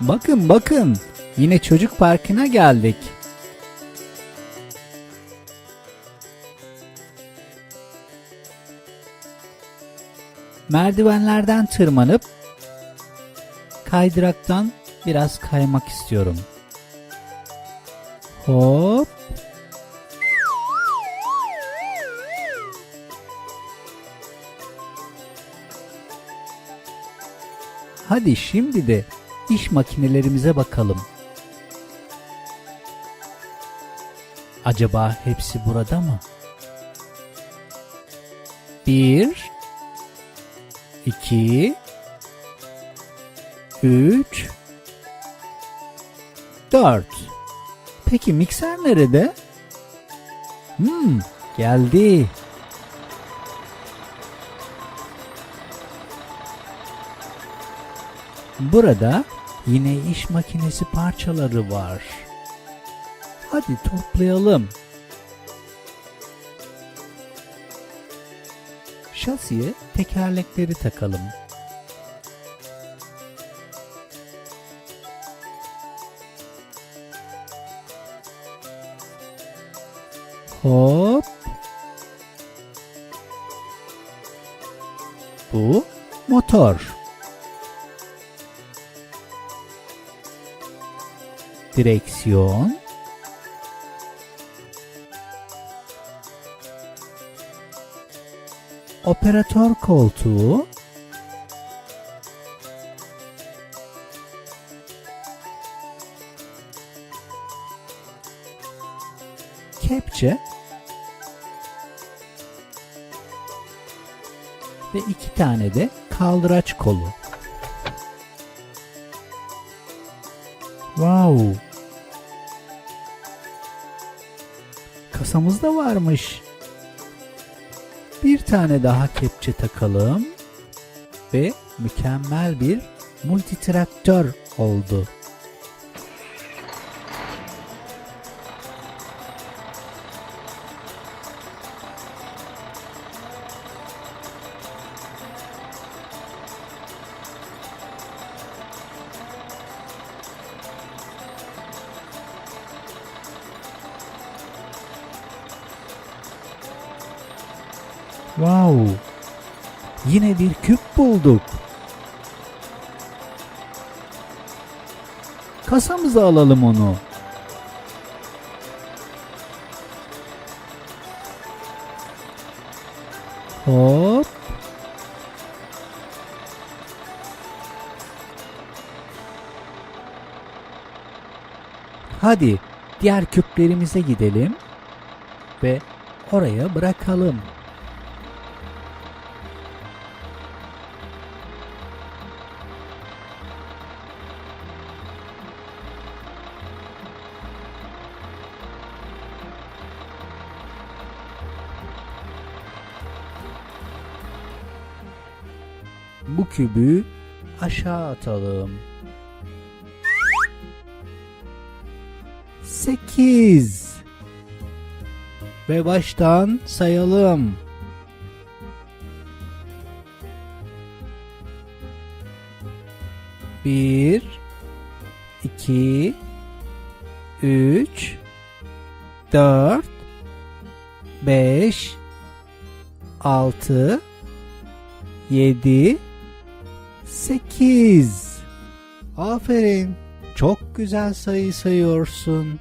Bakın bakın. Yine çocuk parkına geldik. Merdivenlerden tırmanıp kaydıraktan biraz kaymak istiyorum. Hop. Hadi şimdi de iş makinelerimize bakalım. Acaba hepsi burada mı? Bir, iki, üç, dört. Peki mikser nerede? Hmm, geldi. Burada yine iş makinesi parçaları var. Hadi toplayalım. Şasiye tekerlekleri takalım. Hop. Bu motor. Direksiyon. Operatör koltuğu. Kepçe. Ve iki tane de kaldıraç kolu. Wow. Kasamızda varmış. Bir tane daha kepçe takalım ve mükemmel bir multitraktör oldu. Wow. Yine bir küp bulduk. Kasamıza alalım onu. Hop. Hadi diğer küplerimize gidelim ve oraya bırakalım. Bu kübü aşağı atalım. Sekiz. Ve baştan sayalım. Bir, iki, üç, dört, beş, altı, 7 8 Aferin. Çok güzel sayı sayıyorsun.